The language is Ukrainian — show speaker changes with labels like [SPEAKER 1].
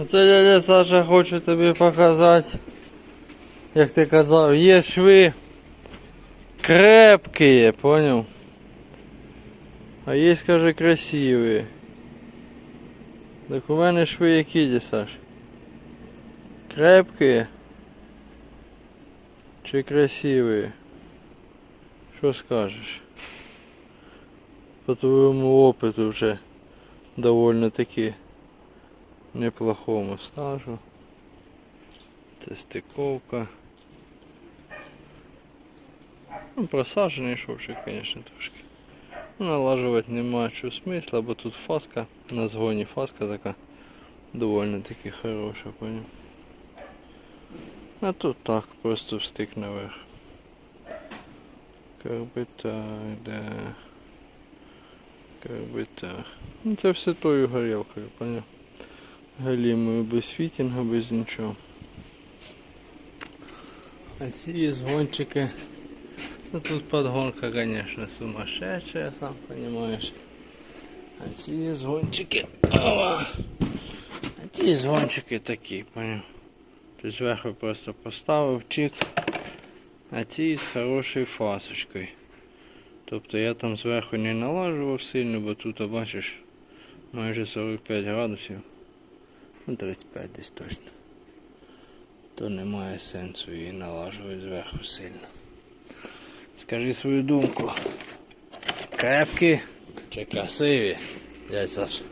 [SPEAKER 1] Оце дядя Саша хоче тобі показати, як ти казав, є шви крепкі, понял? А є, каже, красиві. Так у мене шви які, дядя Саш? Крепкі? Чи красиві? Що скажеш? По твоєму опиту вже довольно таки неплохому стажу. Це стиковка. Ну, просаджений шовчик, звісно, трошки. Налажувати нема чого смисла, бо тут фаска, на згоні фаска така довольно таки хороша, понял. А тут так, просто встик наверх. Как бы так, да. Как бы так. Ну, це все тою горілкою, понял. Галімою без фітінга, без нічого. А ці згончики. Ну тут подгонка, конечно, сумасшедшая, сам понимаешь. А ці згончики. А ці згончики такі, понял. Тут зверху просто поставив чик. А ці з хорошою фасочкою. Тобто я там зверху не налажував сильно, бо тут, бачиш, майже 45 градусів. Ну, 35 десь точно. То немає сенсу її налажувати зверху сильно. Скажи свою думку. Крепкі чи красиві? Дядь Саш.